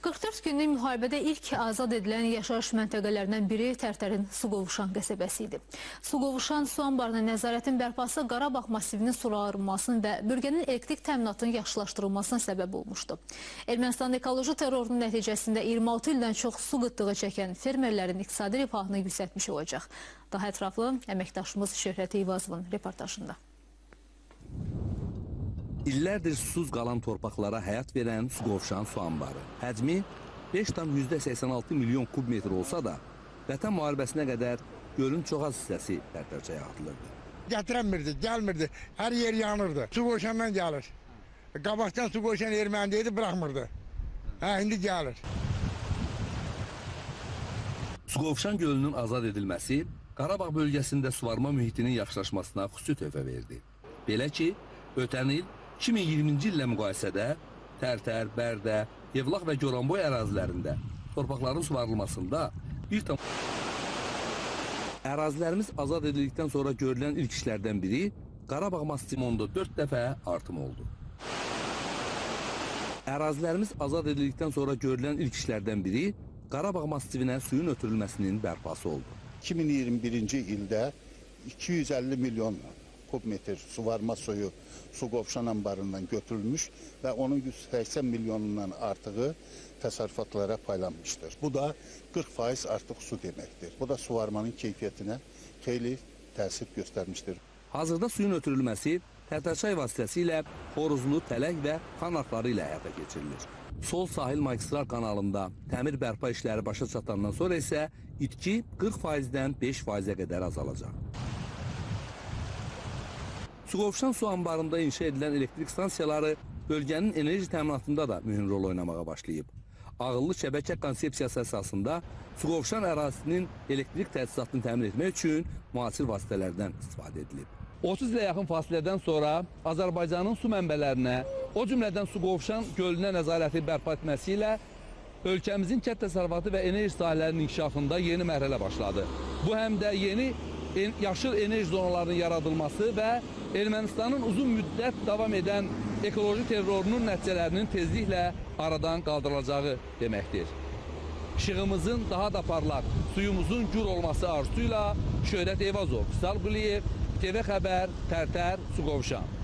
44 günlük müharibədə ilk azad edilən yaşayış məntəqələrindən biri Tərtərin Suqovuşan qəsəbəsi idi. Suqovuşan su anbarının nəzarətin bərpası Qarabağ massivinin sularılmasının və bölgənin elektrik təminatının yaxşılaşdırılmasına səbəb olmuşdu. Ermənistan ekoloji terrorunun nəticəsində 26 ildən çox su qıtlığı çəkən fermerlərin iqtisadi rifahını yüksəltmiş olacaq. Daha ətraflı əməkdaşımız Şöhrət Eyvazovun reportajında. İllərdir susuz qalan torpaqlara həyat verən Suqovşan su anbarı. Həcmi 5,86 milyon kub metr olsa da, Vətən müharibəsinə qədər gölün çox az hissəsi tərtərçəyə atılırdı. Gətirəmirdi, gəlmirdi. Hər yer yanırdı. Su qoşandan gəlir. Qabaqdan su qoşan erməni idi, buraxmırdı. Hə, indi gəlir. Suqovşan gölünün azad edilməsi Qarabağ bölgəsində suvarma mühitinin yaxşılaşmasına xüsusi töhfə verdi. Belə ki, ötən il 2020-ci illə müqayisədə Tərtər, Bərdə, Yevlax və Goranboy ərazilərində torpaqların suvarılmasında bir tam Ərazilərimiz azad edildikdən sonra görülən ilk işlərdən biri Qarabağ massimonda 4 dəfə artım oldu. Ərazilərimiz azad edildikdən sonra görülən ilk işlərdən biri Qarabağ massivinə suyun ötürülməsinin bərpası oldu. 2021-ci ildə 250 milyon kubmetr suvarma suyu su qovşan anbarından götürülmüş və onun 180 milyonundan artığı təsərrüfatlara paylanmışdır. Bu da 40% artıq su deməkdir. Bu da suvarmanın keyfiyyətinə xeyli təsir göstərmişdir. Hazırda suyun ötürülməsi Tərtərçay vasitəsilə Xoruzlu, Tələk və Xan arxları ilə həyata keçirilir. Sol sahil magistral kanalında təmir bərpa işləri başa çatandan sonra isə itki 40%-dən 5%-ə qədər azalacaq. Suqovşan su anbarında inşa edilən elektrik stansiyaları bölgənin enerji təminatında da mühüm rol oynamağa başlayıb. Ağıllı şəbəkə konsepsiyası əsasında Suqovşan ərazisinin elektrik təchizatını təmin etmək üçün müasir vasitələrdən istifadə edilib. 30 ilə yaxın fasilədən sonra Azərbaycanın su mənbələrinə, o cümlədən Suqovşan gölünə nəzarəti bərpa etməsi ilə ölkəmizin kənd təsərrüfatı və enerji sahələrinin inkişafında yeni mərhələ başladı. Bu həm də yeni en yaşıl enerji zonalarının yaradılması və Ermənistanın uzun müddət davam edən ekoloji terrorunun nəticələrinin tezliklə aradan qaldırılacağı deməkdir. İşığımızın daha da parlaq, suyumuzun gür olması arzusuyla Şöhrət Eyvazov, Sal Quliyev, TV Xəbər, Tərtər, Suqovşan.